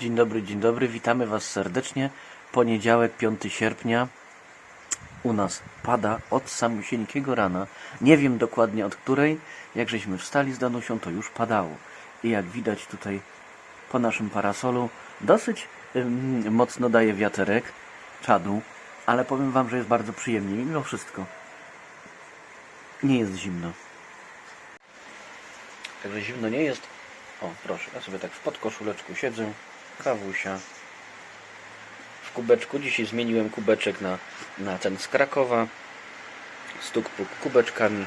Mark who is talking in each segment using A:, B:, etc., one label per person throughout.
A: Dzień dobry, dzień dobry, witamy Was serdecznie. Poniedziałek, 5 sierpnia. U nas pada od samusieńkiego rana. Nie wiem dokładnie od której. Jak żeśmy wstali z Danusią, to już padało. I jak widać tutaj po naszym parasolu, dosyć ym, mocno daje wiaterek, czadu, ale powiem Wam, że jest bardzo przyjemnie, mimo wszystko. Nie jest zimno. Także zimno nie jest. O, proszę, ja sobie tak w podkoszuleczku siedzę. Kawusia. W kubeczku. Dzisiaj zmieniłem kubeczek na, na ten z Krakowa. Stuk puk kubeczkami.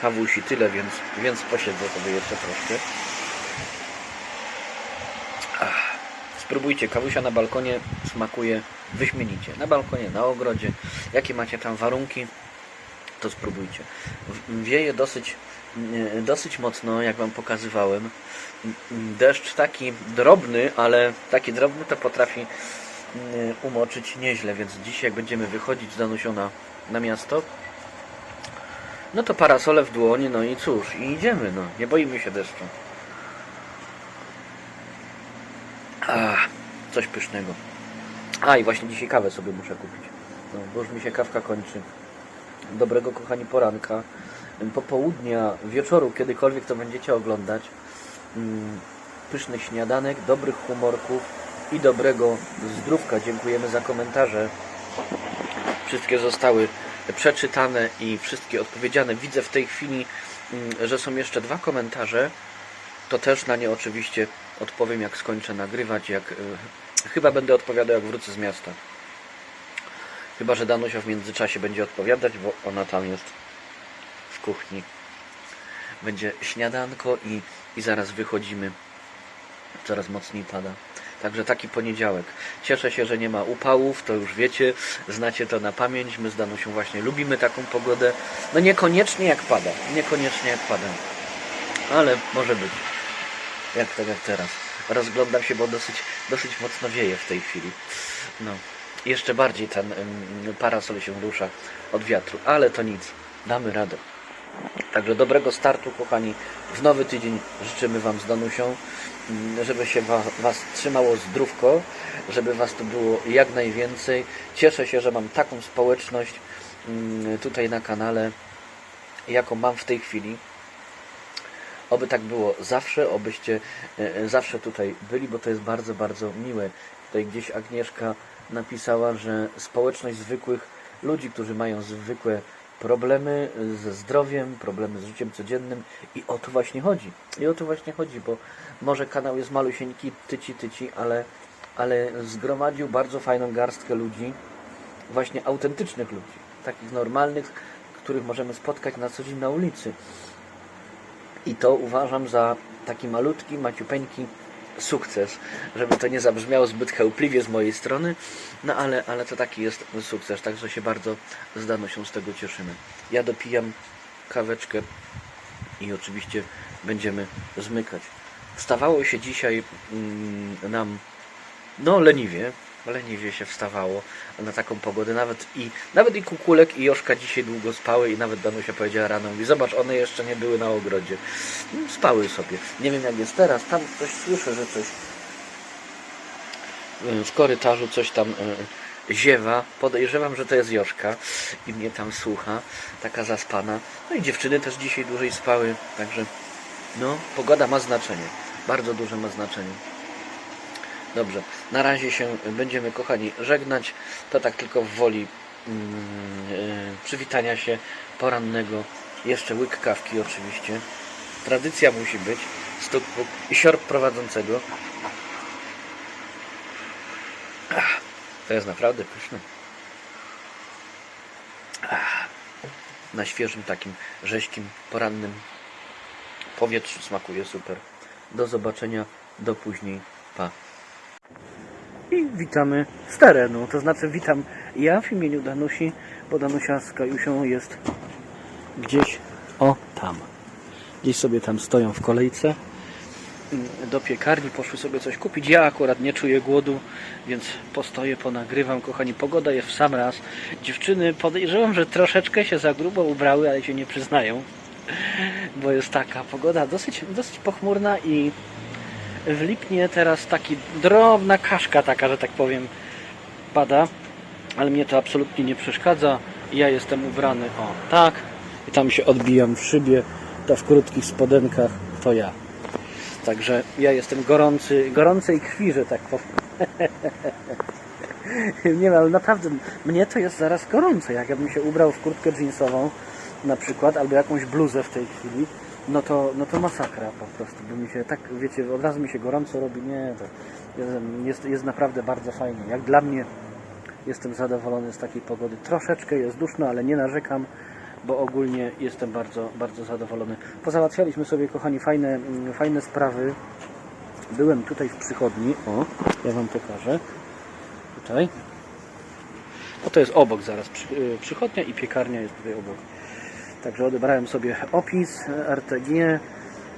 A: Kawusi tyle, więc, więc posiedzę sobie jeszcze troszkę. Ach, spróbujcie. Kawusia na balkonie smakuje wyśmienicie. Na balkonie, na ogrodzie. Jakie macie tam warunki, to spróbujcie. Wieje dosyć, dosyć mocno, jak Wam pokazywałem. Deszcz taki drobny, ale taki drobny to potrafi mm, umoczyć nieźle, więc dzisiaj jak będziemy wychodzić z Danusią na, na miasto, no to parasole w dłonie, no i cóż, i idziemy, no, nie boimy się deszczu. Coś pysznego. A i właśnie dzisiaj kawę sobie muszę kupić, no, bo już mi się kawka kończy. Dobrego, kochani, poranka, popołudnia, wieczoru, kiedykolwiek to będziecie oglądać pyszny śniadanek, dobrych humorków i dobrego zdrówka. Dziękujemy za komentarze. Wszystkie zostały przeczytane i wszystkie odpowiedziane. Widzę w tej chwili, że są jeszcze dwa komentarze. To też na nie oczywiście odpowiem, jak skończę nagrywać. Jak, y, chyba będę odpowiadał, jak wrócę z miasta. Chyba, że Danusia w międzyczasie będzie odpowiadać, bo ona tam jest kuchni będzie śniadanko i, i zaraz wychodzimy. Coraz mocniej pada. Także taki poniedziałek. Cieszę się, że nie ma upałów, to już wiecie, znacie to na pamięć. My z Danusią właśnie lubimy taką pogodę. No niekoniecznie jak pada, niekoniecznie jak pada, ale może być. Jak tak jak teraz. Rozglądam się, bo dosyć, dosyć mocno wieje w tej chwili. No, jeszcze bardziej ten ym, parasol się rusza od wiatru, ale to nic, damy radę. Także dobrego startu, kochani, w nowy tydzień życzymy Wam z Danusią, mm, żeby się wa, Was trzymało zdrówko, żeby Was tu było jak najwięcej. Cieszę się, że mam taką społeczność mm, tutaj na kanale, jaką mam w tej chwili. Oby tak było zawsze, obyście e, e, zawsze tutaj byli, bo to jest bardzo, bardzo miłe. Tutaj gdzieś Agnieszka napisała, że społeczność zwykłych ludzi, którzy mają zwykłe problemy ze zdrowiem, problemy z życiem codziennym i o to właśnie chodzi. I o to właśnie chodzi, bo może kanał jest malusieńki, tyci, tyci, ale, ale zgromadził bardzo fajną garstkę ludzi, właśnie autentycznych ludzi, takich normalnych, których możemy spotkać na co dzień na ulicy. I to uważam za taki malutki, maciupeńki sukces, żeby to nie zabrzmiało zbyt chełpliwie z mojej strony, no ale, ale to taki jest sukces, także się bardzo z Danusią z tego cieszymy. Ja dopijam kaweczkę i oczywiście będziemy zmykać. Wstawało się dzisiaj mm, nam, no leniwie, leniwie się wstawało na taką pogodę, nawet i, nawet i Kukulek i Joszka dzisiaj długo spały i nawet Danusia powiedziała rano, mówi, zobacz, one jeszcze nie były na ogrodzie. Mm, Spały sobie. Nie wiem jak jest teraz, tam coś słyszę, że coś y, w korytarzu coś tam y, ziewa. Podejrzewam, że to jest Joszka i mnie tam słucha, taka zaspana. No i dziewczyny też dzisiaj dłużej spały, także no, pogoda ma znaczenie. Bardzo duże ma znaczenie. Dobrze, na razie się będziemy, kochani, żegnać. To tak tylko w woli mm, y, przywitania się porannego. Jeszcze łyk kawki oczywiście. Tradycja musi być. Stuk i siorb prowadzącego. Ach, to jest naprawdę pyszne. Ach, na świeżym takim rzeźkim, porannym powietrzu smakuje super. Do zobaczenia, do później. Pa. Witamy z terenu, to znaczy witam ja w imieniu Danusi, bo Danusia z Kajusią jest gdzieś o tam. Gdzieś sobie tam stoją w kolejce mm, do piekarni, poszły sobie coś kupić. Ja akurat nie czuję głodu, więc postoję, ponagrywam. Kochani, pogoda jest w sam raz. Dziewczyny podejrzewam, że troszeczkę się za grubo ubrały, ale się nie przyznają, bo jest taka pogoda dosyć, dosyć pochmurna i w Lipnie teraz taki drobna kaszka taka, że tak powiem, pada, ale mnie to absolutnie nie przeszkadza. Ja jestem ubrany o tak i tam się odbijam w szybie, ta w krótkich spodenkach to ja. Także ja jestem gorący, gorącej krwi, że tak powiem. Nie wiem, ale naprawdę mnie to jest zaraz gorąco. Jak ja bym się ubrał w kurtkę jeansową na przykład, albo jakąś bluzę w tej chwili, no to, no to masakra po prostu, bo mi się tak, wiecie, od razu mi się gorąco robi. Nie, to jest, jest, naprawdę bardzo fajnie. Jak dla mnie jestem zadowolony z takiej pogody. Troszeczkę jest duszno, ale nie narzekam, bo ogólnie jestem bardzo, bardzo zadowolony. Pozałatwialiśmy sobie, kochani, fajne, mm, fajne sprawy. Byłem tutaj w przychodni. O, ja Wam pokażę. Tutaj. O, to jest obok zaraz. Y, przychodnia i piekarnia jest tutaj obok. Także odebrałem sobie opis e, RTG.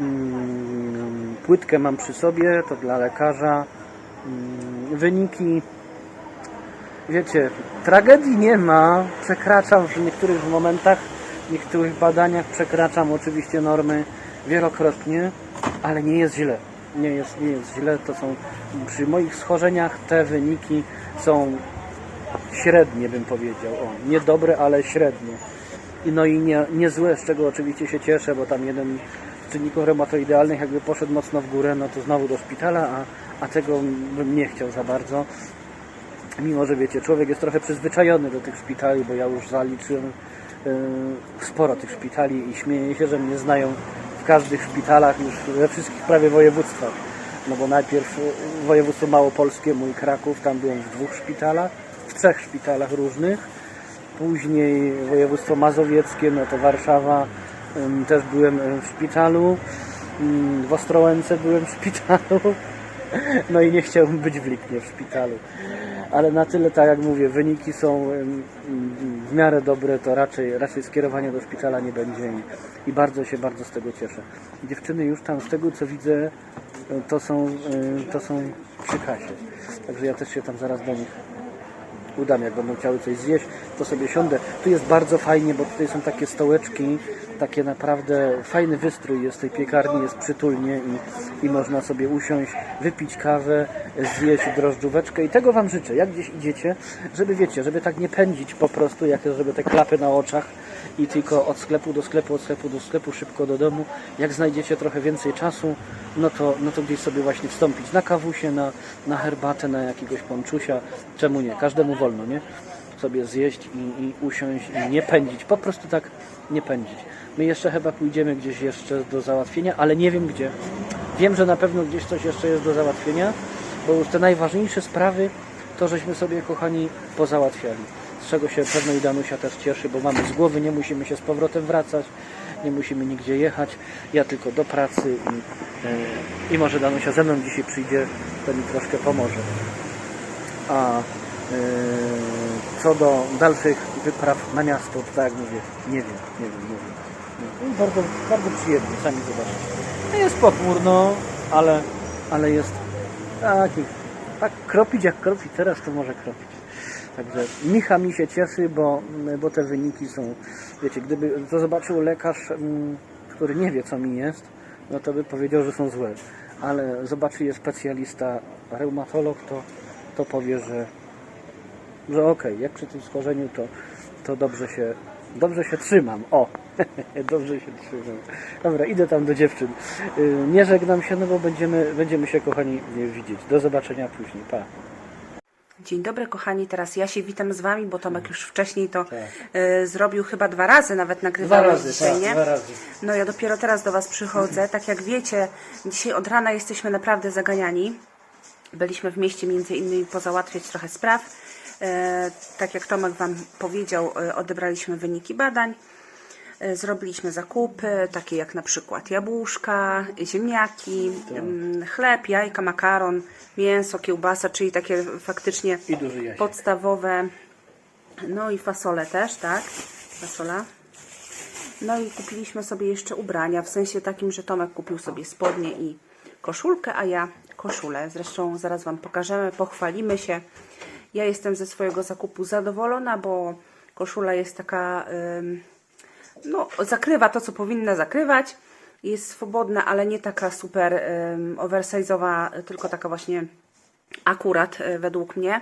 A: Mm, Płytkę mam przy sobie, to dla lekarza. Mm, Wyniki. Wiecie, tragedii nie ma. Przekraczam w niektórych momentach, w niektórych badaniach przekraczam oczywiście normy wielokrotnie, ale nie jest źle. Nie jest, nie jest źle. To są przy moich schorzeniach te wyniki są średnie bym powiedział. O, niedobre, ale średnie. No i nie, niezłe, z czego oczywiście się cieszę, bo tam jeden z czynników reumatoidealnych jakby poszedł mocno w górę, no to znowu do szpitala, a, a tego bym nie chciał za bardzo. Mimo, że wiecie, człowiek jest trochę przyzwyczajony do tych szpitali, bo ja już zaliczyłem yy, sporo tych szpitali i śmieję się, że mnie znają w każdych szpitalach, już we wszystkich prawie województwach. No bo najpierw y, województwo małopolskie, mój Kraków, tam byłem w dwóch szpitalach, w trzech szpitalach różnych. Później województwo mazowieckie, no to Warszawa, też byłem w szpitalu. Ym, W Ostrołęce byłem w szpitalu. No i nie chciałbym być w Lipnie w szpitalu. Ale na tyle, tak jak mówię, wyniki są w miarę dobre, to raczej, raczej skierowanie do szpitala nie będzie i, bardzo się, bardzo z tego cieszę. Dziewczyny już tam, z tego co widzę, to są, to są przy kasie. Także ja też się tam zaraz do nich udam, jak będą chciały coś zjeść, to sobie siądę. Tu jest bardzo fajnie, bo tutaj są takie stołeczki, takie naprawdę fajny wystrój jest tej piekarni, jest przytulnie i, i można sobie usiąść, wypić kawę, zjeść drożdżóweczkę i tego Wam życzę, jak gdzieś idziecie, żeby wiecie, żeby tak nie pędzić po prostu, jak żeby te klapy na oczach i tylko od sklepu do sklepu, od sklepu do sklepu, szybko do domu. Jak znajdziecie trochę więcej czasu, no to, no to gdzieś sobie właśnie wstąpić na kawusie, na, na herbatę, na jakiegoś ponczusia. Czemu nie? Każdemu wolno, nie? Sobie zjeść i, i usiąść i nie pędzić. Po prostu tak nie pędzić. My jeszcze chyba pójdziemy gdzieś jeszcze do załatwienia, ale nie wiem gdzie. Wiem, że na pewno gdzieś coś jeszcze jest do załatwienia, bo już te najważniejsze sprawy to żeśmy sobie, kochani, pozałatwiali. Z czego się pewno i Danusia też cieszy, bo mamy z głowy, nie musimy się z powrotem wracać, nie musimy nigdzie jechać. Ja tylko do pracy i, yy, i może Danusia ze mną dzisiaj przyjdzie, to mi troszkę pomoże. A yy, co do dalszych wypraw na miasto, to tak jak mówię, nie wiem, nie wiem, nie wiem. I Bardzo, bardzo przyjemnie, sami zobaczycie. No Jest pochmurno, ale, ale jest taki, tak kropić jak kropi teraz, to może kropić. Także Micha mi się cieszy, bo, bo te wyniki są, wiecie, gdyby to zobaczył lekarz, mm, który nie wie co mi jest, no to by powiedział, że są złe. Ale zobaczy je specjalista, reumatolog, to, to powie, że, że okej, jak przy tym schorzeniu, to, to dobrze się dobrze się trzymam. O, dobrze się trzymam. Dobra, idę tam do dziewczyn. Y, Nie żegnam się, no bo będziemy, będziemy się kochani widzieć. Do zobaczenia później. Pa.
B: Dzień dobry kochani, teraz ja się witam z Wami, bo Tomek już wcześniej to
C: Tak.
B: y, zrobił chyba dwa razy, nawet nagrywałeś dzisiaj,
C: tak,
B: nie?
C: dwa razy.
B: No ja dopiero teraz do Was przychodzę. Tak jak wiecie, dzisiaj od rana jesteśmy naprawdę zaganiani. Byliśmy w mieście między innymi pozałatwiać trochę spraw. E, tak jak Tomek Wam powiedział, e, odebraliśmy wyniki badań. E, Zrobiliśmy zakupy, takie jak na przykład jabłuszka, ziemniaki, mm, chleb, jajka, makaron, mięso, kiełbasa, czyli takie faktycznie podstawowe. No i fasolę też, tak? Fasola. No i kupiliśmy sobie jeszcze ubrania, w sensie takim, że Tomek kupił sobie spodnie i koszulkę, a ja koszulę. Zresztą zaraz Wam pokażemy, pochwalimy się. Ja jestem ze swojego zakupu zadowolona, bo koszula jest taka, ym, no, zakrywa to, co powinna zakrywać. Jest swobodna, ale nie taka super um, oversize'owa, tylko taka właśnie akurat e, według mnie.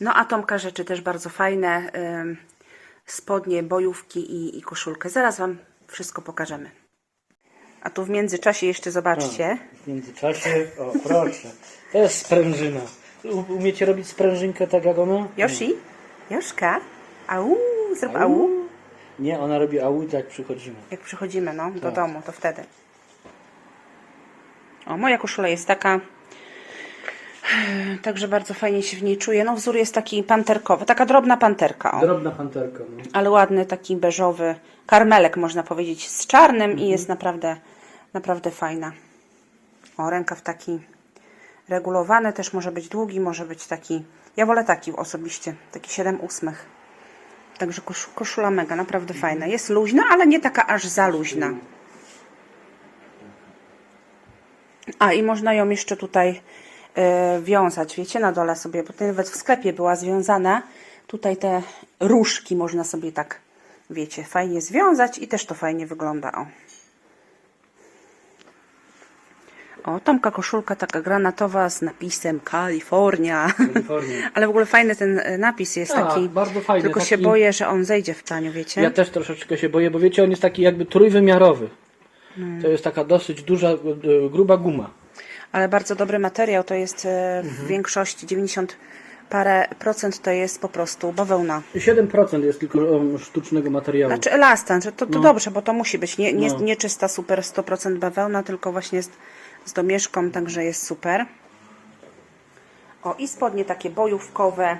B: No a Tomka rzeczy też bardzo fajne. spodnie, bojówki i, i koszulkę. Zaraz Wam wszystko pokażemy. A tu w międzyczasie jeszcze zobaczcie.
A: W międzyczasie, o proszę, to jest sprężyna. U- Umiecie robić sprężynkę tak jak ona?
B: Josi, Joszka, au, zrób au.
A: Nie, ona robi au jak przychodzimy.
B: Jak przychodzimy no, do
A: Tak.
B: domu, to wtedy. O, moja koszula jest taka. Także bardzo fajnie się w niej czuję. No, wzór jest taki panterkowy, taka drobna panterka. O.
A: Drobna panterka. No.
B: ale ładny, taki beżowy karmelek, można powiedzieć, z czarnym i jest naprawdę, naprawdę fajna. O, rękaw taki regulowany, też może być długi, może być taki, ja wolę taki osobiście, taki 7 ósmych. Także kosz, koszula mega, naprawdę fajna. Jest luźna, ale nie taka aż za luźna. A i można ją jeszcze tutaj e, wiązać, wiecie, na dole sobie, bo nawet w sklepie była związana. Tutaj te różki można sobie tak, wiecie, fajnie związać i też to fajnie wygląda. O, o Tomka koszulka taka granatowa z napisem Kalifornia.
A: Kalifornia.
B: Ale w ogóle fajny ten e, napis jest
A: Tak,
B: taki.
A: bardzo fajny,
B: Tylko się
A: taki-
B: boję, że on zejdzie w praniu, wiecie?
A: Ja też troszeczkę się boję, bo wiecie, on jest taki jakby trójwymiarowy.
B: Hmm.
A: To jest taka dosyć duża, e, gruba guma.
B: Ale bardzo dobry materiał, to jest e, w
A: Mhm.
B: większości 90 parę procent to jest po prostu bawełna.
A: 7% jest tylko sztucznego materiału.
B: Znaczy elastan, że to, to
A: No.
B: dobrze, bo to musi być nie, nie,
A: No.
B: nie czysta super 100% bawełna, tylko właśnie jest z domieszką, także jest super. O i spodnie takie bojówkowe,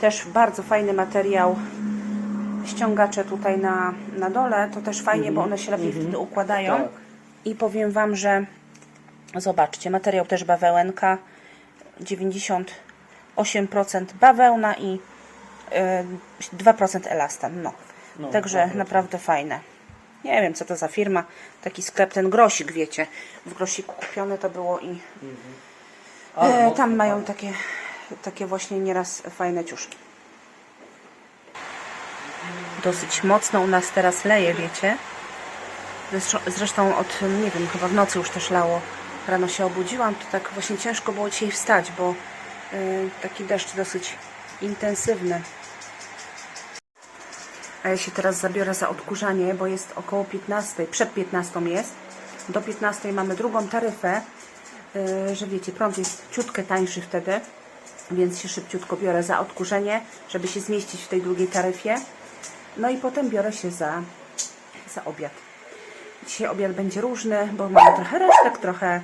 B: też bardzo fajny materiał. Ściągacze tutaj na, na dole, to też fajnie, bo one się lepiej wtedy układają.
A: Tak.
B: I powiem Wam, że zobaczcie, materiał też bawełenka, 98% bawełna i y, 2% elastan. No.
A: No,
B: Także naprawdę fajne. Nie wiem, co to za firma. Taki sklep, ten grosik, wiecie. W grosiku kupione to było i
A: Ale
B: e, tam mają takie, takie właśnie nieraz fajne ciuszki. Dosyć mocno u nas teraz leje, wiecie. Zresztą, zresztą od, nie wiem, chyba w nocy już też lało. Rano się obudziłam, to tak właśnie ciężko było dzisiaj wstać, bo y, taki deszcz dosyć intensywny. A ja się teraz zabiorę za odkurzanie, bo jest około 15, przed 15 jest. Do 15 mamy drugą taryfę, yy, że wiecie, prąd jest ciutkę tańszy wtedy, więc się szybciutko biorę za odkurzenie, żeby się zmieścić w tej drugiej taryfie. No i potem biorę się za, za obiad. Dzisiaj obiad będzie różny, bo mamy trochę resztek, trochę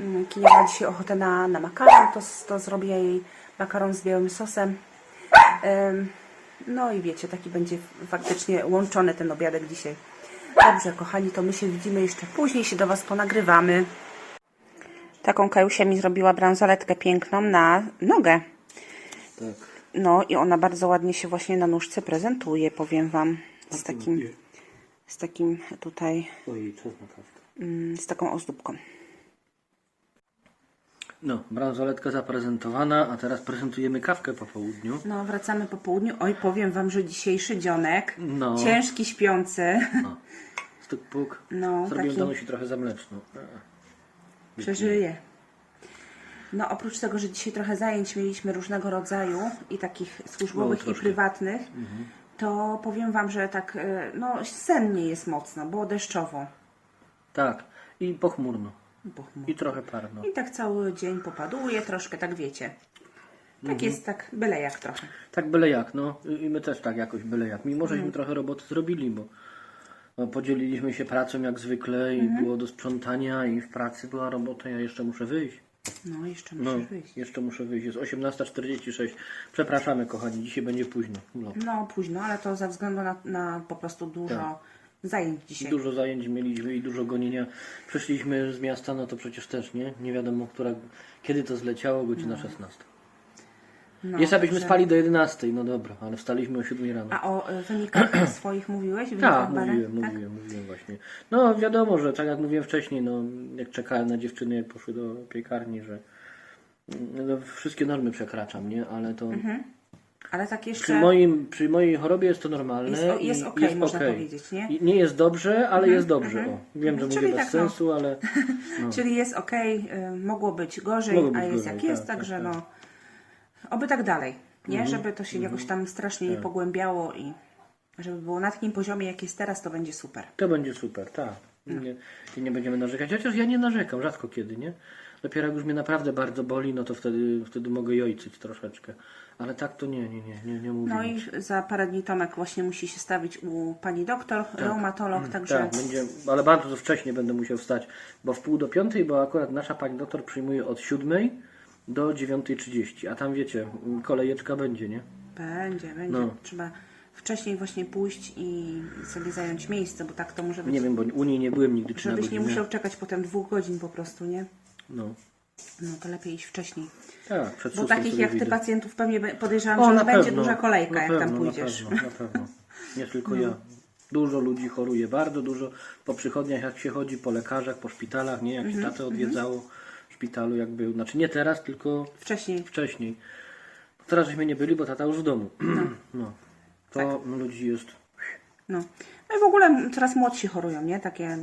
B: mm, Kinia ma dzisiaj ochotę na, na makaron, to, to zrobię jej makaron z białym sosem. Ym, no i wiecie, taki będzie faktycznie łączony ten obiadek dzisiaj. Dobrze, kochani, to my się widzimy jeszcze później, się do Was ponagrywamy. Taką Kajusia mi zrobiła bransoletkę piękną na nogę.
A: Tak.
B: No i ona bardzo ładnie się właśnie na nóżce prezentuje, powiem Wam. Z takim, z takim tutaj, mm, z taką ozdóbką.
A: No, bransoletka zaprezentowana, a teraz prezentujemy kawkę po południu.
B: No, wracamy po południu. Oj, powiem Wam, że dzisiejszy dzionek,
A: No.
B: ciężki, śpiący,
A: Stuk puk.
B: No,
A: Zrobiłem
B: taki-
A: Danusi trochę za mleczną.
B: przeżyje. No, oprócz tego, że dzisiaj trochę zajęć mieliśmy różnego rodzaju i takich służbowych
A: No,
B: i prywatnych, to powiem Wam, że tak, e, no, sennie jest mocno, było deszczowo.
A: Tak. I pochmurno. I trochę parno.
B: I tak cały dzień popaduje, troszkę tak wiecie. Tak
A: Mhm.
B: jest, tak byle jak trochę.
A: Tak byle jak, no. I my też tak jakoś byle jak. Mimo,
B: Mhm.
A: żeśmy trochę roboty zrobili, bo no, podzieliliśmy się pracą jak zwykle i
B: Mhm.
A: było do sprzątania i w pracy była robota, ja jeszcze muszę wyjść.
B: No, jeszcze
A: No,
B: musisz wyjść.
A: jeszcze muszę wyjść. Jest 18.46. Przepraszamy kochani, dzisiaj będzie późno. No.
B: No, późno, ale to ze względu na, na po prostu dużo
A: Tak.
B: Zajęć dzisiaj.
A: Dużo zajęć mieliśmy i dużo gonienia. Przyszliśmy z miasta, no to przecież też, nie? Nie wiadomo, która, kiedy to zleciało, godzina 16.
B: No,
A: Jest, abyśmy
B: także-
A: spali do 11, no dobra, ale wstaliśmy o 7 rano.
B: A o e, wynikach swoich mówiłeś?
A: Tak,
B: badań?
A: mówiłem,
B: Tak?
A: mówiłem, mówiłem właśnie. No wiadomo, że tak jak mówiłem wcześniej, no jak czekałem na dziewczyny, jak poszły do piekarni, że no, wszystkie normy przekraczam, nie? Ale to
B: Mhm. Ale tak jeszcze...
A: Przy, moim, przy mojej chorobie jest to normalne.
B: Jest o- jest okej, można
A: okej.
B: powiedzieć, nie?
A: I nie jest dobrze, ale jest dobrze. O, wiem, że
B: Mhm.
A: mówię
B: Czyli
A: bez
B: tak, no.
A: sensu, ale
B: Czyli jest ok, mogło być gorzej,
A: Mogło być
B: a jest
A: gorzej,
B: jak
A: tak,
B: jest,
A: tak,
B: także
A: tak. Mhm.
B: no, oby tak dalej, nie? Żeby to się jakoś tam strasznie
A: Tak.
B: nie pogłębiało i żeby było na takim poziomie, jak jest teraz, to będzie super.
A: to będzie super, tak.
B: No.
A: Nie, i nie będziemy narzekać. Chociaż ja nie narzekam, rzadko kiedy, nie? Dopiero jak już mnie naprawdę bardzo boli, no to wtedy, wtedy mogę jojcyć troszeczkę. Ale tak to nie, nie, nie, nie, nie mówię.
B: No i za parę dni Tomek właśnie musi się stawić u pani doktor, reumatolog, także
A: Tak, będzie, ale bardzo wcześnie będę musiał wstać, bo w pół do piątej, bo akurat nasza pani doktor przyjmuje od siódmej do 9.30, a tam wiecie, kolejeczka będzie, nie?
B: będzie, będzie.
A: No.
B: Trzeba wcześniej właśnie pójść i sobie zająć miejsce, bo tak to może być,
A: Nie wiem, bo u niej nie byłem nigdy na
B: żebyś nie musiał czekać potem dwóch godzin po prostu, nie?
A: No,
B: No to lepiej iść wcześniej.
A: tak, przed
B: Bo
A: szóstą
B: takich jak ty pacjentów pewnie be- podejrzewam,
A: O,
B: że
A: na
B: będzie
A: pewno,
B: duża kolejka,
A: na
B: jak
A: pewno,
B: tam pójdziesz. No.
A: Na pewno, na pewno. Nie tylko ja. Dużo ludzi choruje, bardzo dużo. Po przychodniach jak się chodzi, po lekarzach, po szpitalach, nie? Jak się
B: Mhm,
A: tatę odwiedzało w szpitalu, jak był. Znaczy nie teraz, tylko
B: Wcześniej.
A: wcześniej. Teraz żeśmy nie byli, bo tata już w domu. No. To
B: Tak.
A: ludzi jest...
B: No. no i w ogóle coraz młodsi chorują, nie? Takie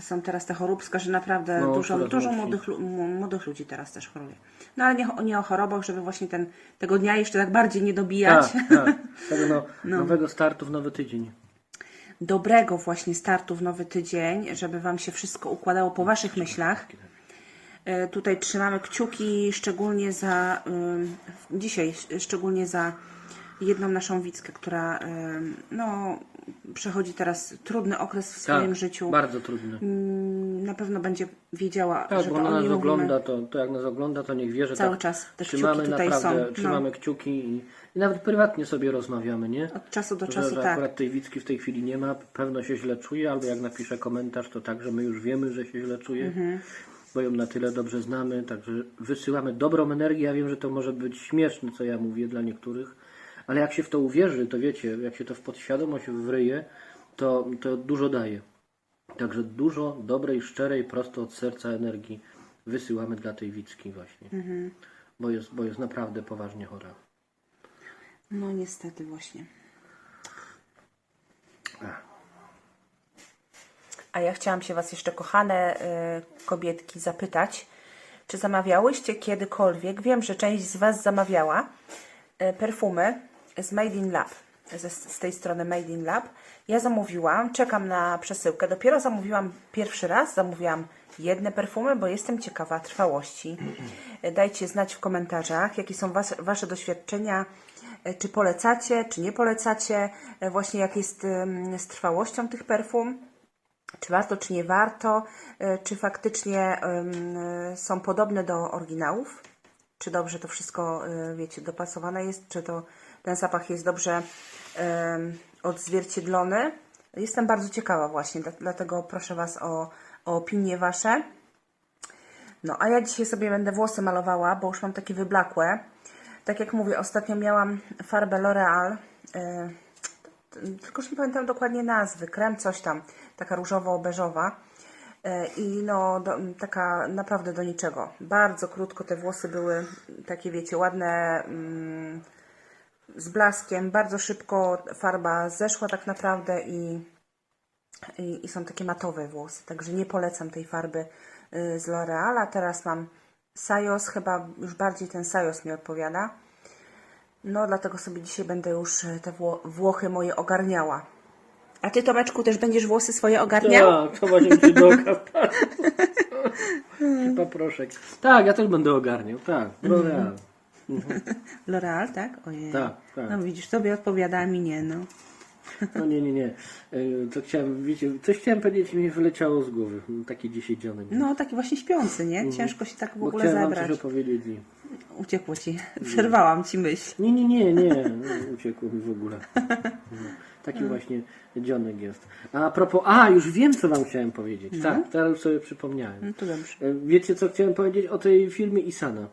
B: są teraz te choróbska, że naprawdę
A: No,
B: dużo, dużo młodych, młodych ludzi teraz też choruje. No ale nie, nie o chorobach, żeby właśnie ten, tego dnia jeszcze tak bardziej nie dobijać.
A: Tak, tak. Tego no, nowego startu w nowy tydzień.
B: Dobrego właśnie startu w nowy tydzień, żeby Wam się wszystko układało po Waszych myślach. E, Tutaj trzymamy kciuki szczególnie za ym, dzisiaj, szczególnie za jedną naszą widzkę, która ym, no, przechodzi teraz trudny okres w swoim
A: tak,
B: życiu.
A: bardzo trudny.
B: Mm, Na pewno będzie wiedziała,
A: Tak,
B: że
A: bo ona nas ogląda, to, to jak nas ogląda, to niech wie, że
B: Cały
A: tak
B: czas te
A: trzymamy
B: kciuki tutaj
A: naprawdę,
B: są, no.
A: trzymamy kciuki i, i nawet prywatnie sobie rozmawiamy, nie?
B: Od czasu do
A: że,
B: czasu,
A: że
B: tak.
A: akurat tej Wicki w tej chwili nie ma, pewno się źle czuje, albo jak napisze komentarz, to także my już wiemy, że się źle czuje,
B: Mhm.
A: bo ją na tyle dobrze znamy, także wysyłamy dobrą energię. Ja wiem, że to może być śmieszne, co ja mówię dla niektórych, ale jak się w to uwierzy, to wiecie, jak się to w podświadomość wryje, to, to dużo daje. Także dużo dobrej, szczerej, prosto od serca energii wysyłamy dla tej Wicki właśnie,
B: Mhm.
A: bo, jest, bo jest naprawdę poważnie chora.
B: No niestety właśnie. A ja chciałam się Was jeszcze, kochane y, kobietki, zapytać, czy zamawiałyście kiedykolwiek, wiem, że część z Was zamawiała, y, perfumy z Made in Lab, ze, z tej strony Made in Lab. Ja zamówiłam, czekam na przesyłkę. Dopiero zamówiłam pierwszy raz, zamówiłam jedne perfumy, bo jestem ciekawa trwałości. Dajcie znać w komentarzach, jakie są was, Wasze doświadczenia, y, czy polecacie, czy nie polecacie, y, właśnie jak jest z trwałością tych perfum czy warto, czy nie warto, y, czy faktycznie są podobne do oryginałów, czy dobrze to wszystko, wiecie, dopasowane jest, czy to ten zapach jest dobrze odzwierciedlony. Jestem bardzo ciekawa właśnie, dla- dlatego proszę Was o, o opinie Wasze. No, a ja dzisiaj sobie będę włosy malowała, bo już mam takie wyblakłe. Tak jak mówię, ostatnio miałam farbę L'Oreal, y, tylko już nie pamiętam dokładnie nazwy, krem coś tam, taka różowo-beżowa. E, I no, do, taka naprawdę do niczego. Bardzo krótko te włosy były takie, wiecie, ładne, mm, z blaskiem. Bardzo szybko farba zeszła tak naprawdę i, i, i są takie matowe włosy. Także nie polecam tej farby y, z L'Oreala. Teraz mam Sajos, chyba już bardziej ten Sajos mi odpowiada. No, dlatego sobie dzisiaj będę już e, te Wło- Włochy moje ogarniała. A ty, Tomeczku, też będziesz włosy swoje ogarniał?
A: Tak, to właśnie mi się do oka. Chyba proszek. Tak, ja też będę ogarniał, tak. L'Oreal.
B: L'Oreal, tak? Ojej.
A: Tak, tak.
B: No widzisz, tobie odpowiada, a mi nie, no.
A: No nie, nie, nie. Y, To chciałem, wiecie, coś chciałem powiedzieć i mi wyleciało z głowy. Taki dzisiaj dzionek.
B: No, taki właśnie śpiący, nie? Ciężko się tak w
A: Bo
B: ogóle
A: chciałem coś opowiedzieć i...
B: Uciekło ci. Przerwałam ci myśl.
A: Nie, nie, nie, nie. No, Uciekło mi w ogóle. No, Taki właśnie dzionek jest. A propos, a już wiem, co wam chciałem powiedzieć. Tak, teraz sobie przypomniałem.
B: No to dobrze.
A: E, Wiecie, co chciałem powiedzieć o tej filmie Isana?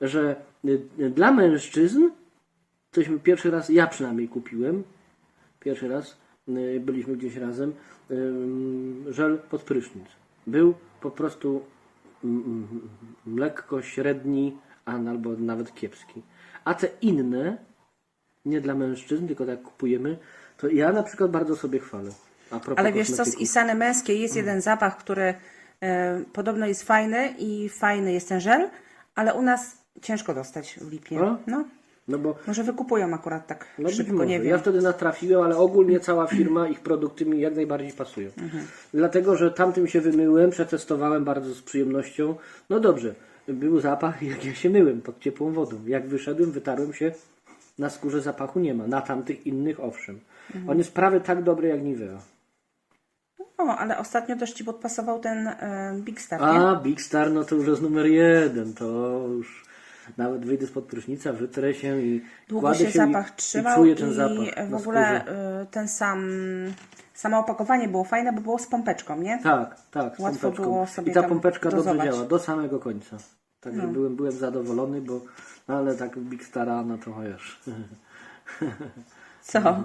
A: Że y, dla mężczyzn, cośmy pierwszy raz, ja przynajmniej kupiłem, pierwszy raz y, byliśmy gdzieś razem, y, żel pod prysznic. Był po prostu lekko średni, albo nawet kiepski. A te inne, nie dla mężczyzn, tylko tak kupujemy, to ja na przykład bardzo sobie chwalę.
B: Ale wiesz co, z. Isany męskiej jest jeden zapach, który e, podobno jest fajny i fajny jest ten żel, ale u nas ciężko dostać w Lipie.
A: A?
B: No,
A: No bo
B: może wykupują akurat tak
A: no być
B: szybko,
A: może.
B: nie
A: Ja
B: wiem.
A: wtedy natrafiłem, ale ogólnie cała firma, ich produkty mi jak najbardziej pasują.
B: Mhm.
A: Dlatego, że tamtym się wymyłem, przetestowałem bardzo z przyjemnością. No dobrze, był zapach, jak ja się myłem pod ciepłą wodą. Jak wyszedłem, wytarłem się, na skórze zapachu nie ma. Na tamtych innych owszem.
B: Mhm.
A: On jest prawie tak dobry jak Nivea.
B: O, ale ostatnio też Ci podpasował ten e, Big Star, nie?
A: A, Big Star, no to już jest numer jeden. To już nawet wyjdę spod prysznica, wytrę się i
B: Długo
A: kładę
B: się
A: i-
B: zapach
A: i
B: trzymał
A: czuję
B: i,
A: ten zapach
B: w ogóle e, ten sam, samo opakowanie było fajne, bo było z pompeczką, nie?
A: Tak, tak, z
B: Łatwo
A: pompeczką.
B: było sobie
A: I ta pompeczka dobrze
B: dozować. No.
A: działa, do samego końca. Także byłem, byłem zadowolony, bo no ale tak Big Stara, no to chociaż.
B: Co?
A: No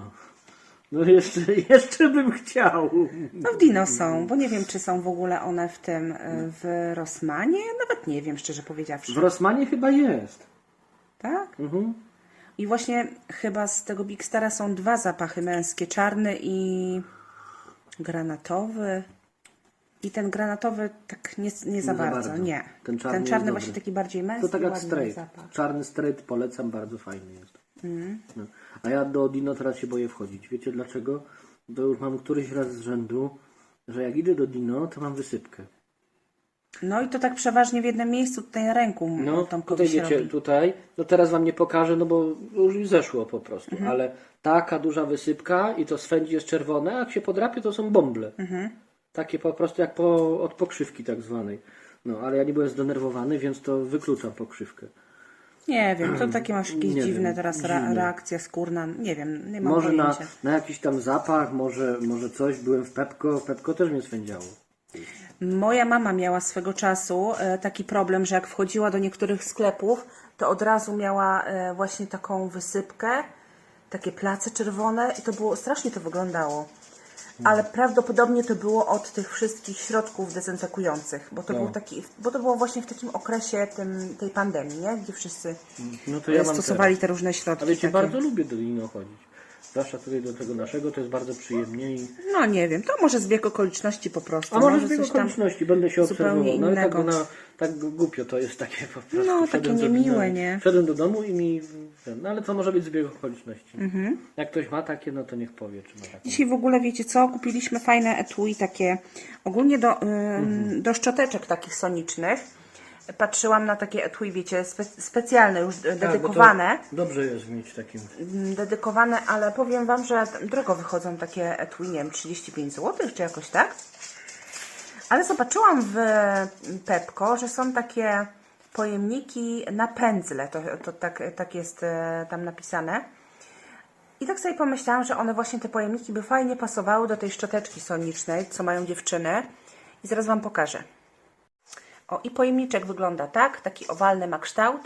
A: jeszcze, jeszcze bym chciał.
B: No w Dino są, bo nie wiem, czy są w ogóle one w tym, e, w Rossmanie. Nawet nie wiem, szczerze powiedziawszy.
A: W Rossmanie chyba jest.
B: Tak?
A: Mhm.
B: I właśnie chyba z tego Big Stara są dwa zapachy męskie, czarny i granatowy. I ten granatowy tak nie, nie za bardzo,
A: bardzo.
B: nie.
A: Ten czarny jest dobry.
B: właśnie taki bardziej męski,
A: To tak jak
B: ładny
A: straight.
B: zapach.
A: Czarny straight polecam, bardzo fajny jest.
B: Mhm.
A: No. A ja do Dino teraz się boję wchodzić. Wiecie dlaczego? To już mam któryś raz z rzędu, że jak idę do Dino, to mam wysypkę.
B: No i to tak przeważnie w jednym miejscu, tutaj na ręku
A: No,
B: Tomkowi
A: tutaj wiecie,
B: robi.
A: tutaj, no teraz wam nie pokażę, no bo już mi zeszło po prostu,
B: Mhm.
A: ale taka duża wysypka i to swędzi jest czerwone, a jak się podrapie, to są bąble.
B: Mhm.
A: Takie po prostu jak po, od pokrzywki tak zwanej. No, ale ja nie byłem zdenerwowany, więc to wykluczam pokrzywkę.
B: Nie wiem, to takie masz jakieś
A: Nie
B: dziwne
A: wiem,
B: teraz ra-
A: dziwne.
B: reakcja skórna, nie wiem, nie mam
A: Może na,
B: pojęcia.
A: na jakiś tam zapach, może, może coś, byłem w Pepko, Pepko też mnie swędziało.
B: Moja mama miała swego czasu e, taki problem, że jak wchodziła do niektórych sklepów, to od razu miała e, właśnie taką wysypkę, takie place czerwone i to było, strasznie to wyglądało. Ale prawdopodobnie to było od tych wszystkich środków dezynfekujących, bo to, był taki, bo to było właśnie w takim okresie tym, tej pandemii, nie? gdzie wszyscy
A: No ja
B: stosowali te różne środki.
A: A wiecie,
B: takie.
A: bardzo lubię do Dino chodzić. Zwłaszcza tutaj do tego naszego, to jest bardzo przyjemnie i
B: No nie wiem, to może zbieg okoliczności po prostu.
A: A może z
B: coś
A: tego
B: tam-
A: okoliczności będę się obserwował. No ale tak, na, tak głupio to jest takie po prostu.
B: No, takie niemiłe, nie?
A: Wszedłem do domu i mi. No ale to może być zbieg okoliczności.
B: Mhm.
A: Jak ktoś ma takie, no to niech powie, czy ma takie.
B: Dzisiaj w ogóle wiecie co? Kupiliśmy fajne etui takie ogólnie do, ym, do szczoteczek takich sonicznych. Patrzyłam na takie etui, wiecie, spe, specjalne, już
A: Tak,
B: dedykowane.
A: Dobrze jest mieć takim.
B: Mm, Dedykowane, ale powiem Wam, że drogo wychodzą takie etui, nie wiem, 35 zł czy jakoś tak. Ale zobaczyłam w Pepko, że są takie pojemniki na pędzle, to, to tak, tak jest e, tam napisane. I tak sobie pomyślałam, że one właśnie te pojemniki by fajnie pasowały do tej szczoteczki sonicznej, co mają dziewczyny. I zaraz Wam pokażę. O, i pojemniczek wygląda tak, taki owalny ma kształt.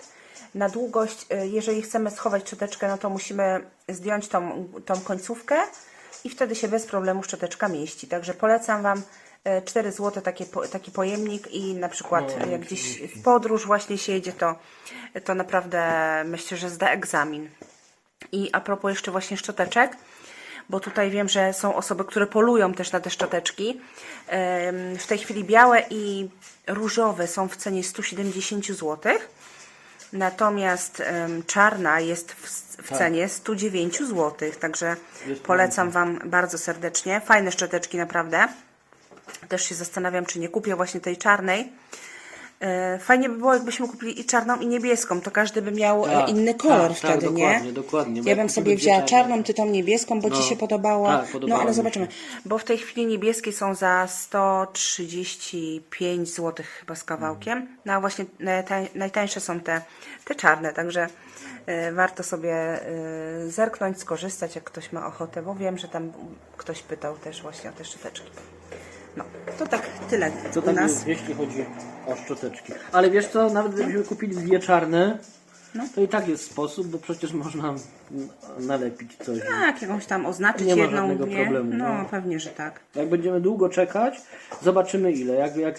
B: Na długość, y, jeżeli chcemy schować szczoteczkę, no to musimy zdjąć tą, tą końcówkę i wtedy się bez problemu szczoteczka mieści. Także polecam Wam y, 4 zł takie, taki pojemnik i na przykład
A: No,
B: jak gdzieś w podróż właśnie się jedzie, to, to naprawdę myślę, że zda egzamin. I a propos jeszcze właśnie szczoteczek, bo tutaj wiem, że są osoby, które polują też na te szczoteczki. W tej chwili białe i różowe są w cenie 170 zł. Natomiast czarna jest w, w cenie 109 zł. Także polecam Wam bardzo serdecznie. Fajne szczoteczki naprawdę. Też się zastanawiam, czy nie kupię właśnie tej czarnej. E, Fajnie by było, jakbyśmy kupili i czarną, i niebieską. To każdy by miał e,
A: Tak,
B: inny kolor
A: tak,
B: wtedy,
A: tak,
B: nie?
A: dokładnie,
B: Ja bym sobie wzięła czarną, ty tą niebieską, bo
A: No,
B: ci się podobało.
A: tak,
B: no ale zobaczymy. Bo w tej chwili niebieskie są za 135 zł chyba z kawałkiem. No a właśnie najtań, najtańsze są te, te czarne, także e, warto sobie e, zerknąć, skorzystać, jak ktoś ma ochotę, bo wiem, że tam ktoś pytał też właśnie o te szczoteczki. No, to tak tyle
A: Co
B: u
A: tak
B: nas.
A: jest, jeśli chodzi o szczoteczki. Ale wiesz co, nawet gdybyśmy kupili dwie czarne,
B: No.
A: to i tak jest sposób, bo przecież można nalepić coś.
B: Tak, jakąś tam oznaczyć
A: Nie ma
B: jedną,
A: żadnego
B: nie?
A: problemu,
B: No,
A: no.
B: pewnie, że tak.
A: Jak będziemy długo czekać, zobaczymy ile. Jak, jak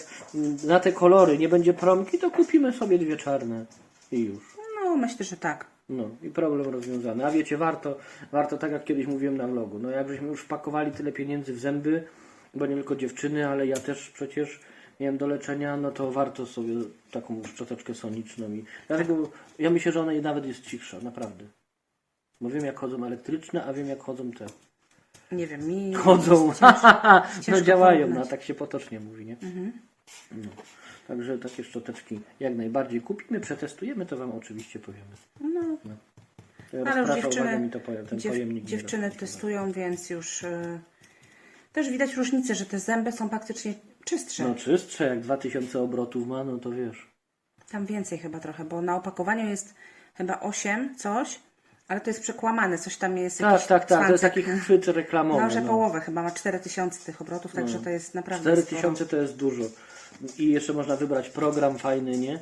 A: na te kolory nie będzie promki, to kupimy sobie dwie czarne i już.
B: No, myślę, że tak.
A: No i problem rozwiązany. A wiecie, warto, warto tak jak kiedyś mówiłem na vlogu, no jak żeśmy już wpakowali tyle pieniędzy w zęby, bo nie tylko dziewczyny, ale ja też przecież miałem do leczenia, no to warto sobie taką szczoteczkę soniczną i dlatego ja myślę, że ona nawet jest cichsza, naprawdę. Bo wiem jak chodzą elektryczne, a wiem jak chodzą te.
B: Nie wiem, mi...
A: Chodzą,
B: ciężko-
A: no działają, no tak się potocznie mówi, nie? No. Także takie szczoteczki jak najbardziej kupimy, przetestujemy, to Wam oczywiście powiemy.
B: No,
A: Ja
B: ale już dziewczyny,
A: mi to powiem, ten
B: dziew,
A: pojemnik
B: dziewczyny testują, więc już y, też widać różnicę, że te zęby są praktycznie czystsze.
A: No czystsze, jak 2000 obrotów ma, no to wiesz.
B: Tam więcej chyba trochę, bo na opakowaniu jest chyba 8 coś, ale to jest przekłamane, coś tam jest
A: Tak, tak, tak, to jest taki chwyt reklamowy.
B: No, że
A: no.
B: połowę chyba ma 4000 tych obrotów, także to jest naprawdę
A: 4000 to jest dużo. I jeszcze można wybrać program fajny, nie?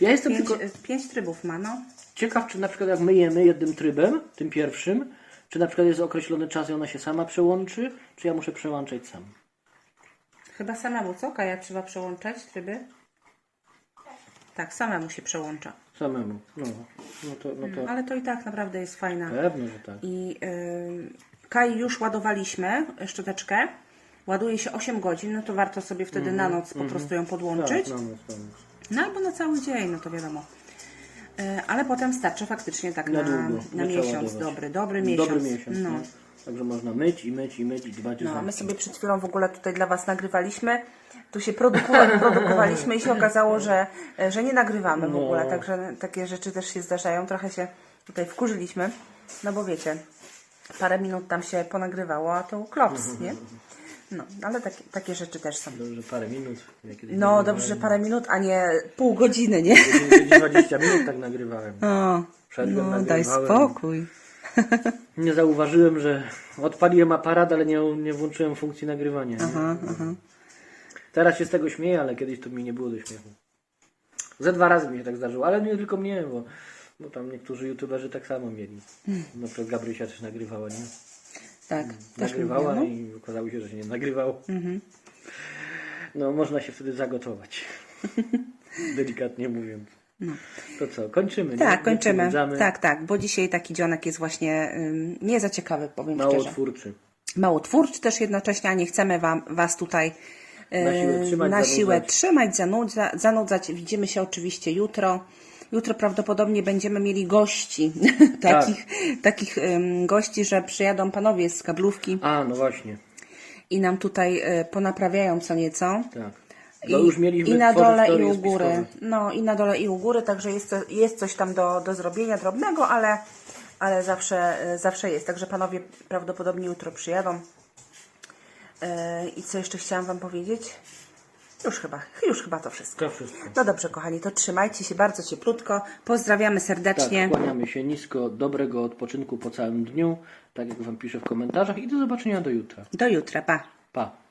A: Ja jestem
B: Pięć,
A: tylko
B: y, pięć trybów ma, no.
A: ciekaw, czy na przykład jak myjemy jednym trybem, tym pierwszym, czy na przykład jest określony czas i ona się sama przełączy, czy ja muszę przełączać sam?
B: Chyba samemu, co? Kaja trzeba przełączać tryby? Tak, samemu się przełącza.
A: Samemu. No, no to, no to
B: Ale to i tak naprawdę jest fajna.
A: pewno, że tak.
B: I y, Kai już ładowaliśmy szczoteczkę. Ładuje się 8 godzin, no to warto sobie wtedy na noc po prostu ją podłączyć.
A: Tak, no, no, no.
B: No albo na cały dzień, no to wiadomo. Y, Ale potem starczy faktycznie tak
A: Na
B: na,
A: długo.
B: na miesiąc. Dobry, dobry miesiąc.
A: Dobry miesiąc.
B: No.
A: No. Także można myć i myć i myć i dbać o
B: No, my sobie przed chwilą w ogóle tutaj dla Was nagrywaliśmy. Tu się produkowaliśmy i się okazało, że, że nie nagrywamy w
A: No.
B: ogóle. Także takie rzeczy też się zdarzają. Trochę się tutaj wkurzyliśmy. No bo wiecie, parę minut tam się ponagrywało, a to klops, nie? No, ale takie, takie rzeczy też są.
A: Dobrze, parę minut. Ja
B: No dobrze, że parę minut, a nie pół godziny, nie?
A: Kiedyś 20 minut tak nagrywałem.
B: O,
A: Wszedłem,
B: no daj
A: nagrywałem.
B: spokój.
A: Nie zauważyłem, że odpaliłem aparat, ale nie, nie włączyłem funkcji nagrywania. nie?
B: Aha, aha.
A: Teraz się z tego śmieję, ale kiedyś to mi nie było do śmiechu. Ze dwa razy mi się tak zdarzyło, ale nie tylko mnie, bo, bo tam niektórzy youtuberzy tak samo mieli. Na przykład Gabrysia też nagrywała, nie?
B: Tak, też
A: Nagrywała
B: no.
A: i okazało się, że się nie nagrywało. No, można się wtedy zagotować. Delikatnie mówiąc. To co, kończymy? nie?
B: Tak,
A: Nie
B: kończymy.
A: przedłużamy.
B: Tak, tak, bo dzisiaj taki dzionek jest właśnie ym, nie za ciekawy, powiem
A: Mało
B: szczerze.
A: twórczy.
B: mało twórczy też jednocześnie, a nie chcemy wam, Was tutaj
A: Na siłę trzymać,
B: na siłę
A: zanudzać.
B: trzymać, zanudza, zanudzać. Widzimy się oczywiście jutro. Jutro prawdopodobnie będziemy mieli gości,
A: Tak.
B: takich, takich em, gości, że przyjadą panowie z kablówki
A: A, no właśnie.
B: i nam tutaj e, ponaprawiają co nieco.
A: Tak.
B: I,
A: Bo już mieliśmy
B: I na
A: tworzyć
B: dole i
A: teorie
B: u góry.
A: spiskowe.
B: No i na dole i u góry, także jest, jest coś tam do, do zrobienia drobnego, ale, ale zawsze, e, zawsze jest. Także panowie prawdopodobnie jutro przyjadą. E, I co jeszcze chciałam Wam powiedzieć? Już chyba, już chyba to wszystko.
A: To wszystko.
B: No dobrze, kochani, to trzymajcie się bardzo cieplutko. Pozdrawiamy serdecznie.
A: Tak, kłaniamy się nisko, dobrego odpoczynku po całym dniu, tak jak Wam piszę w komentarzach i do zobaczenia do jutra.
B: Do jutra, pa.
A: Pa.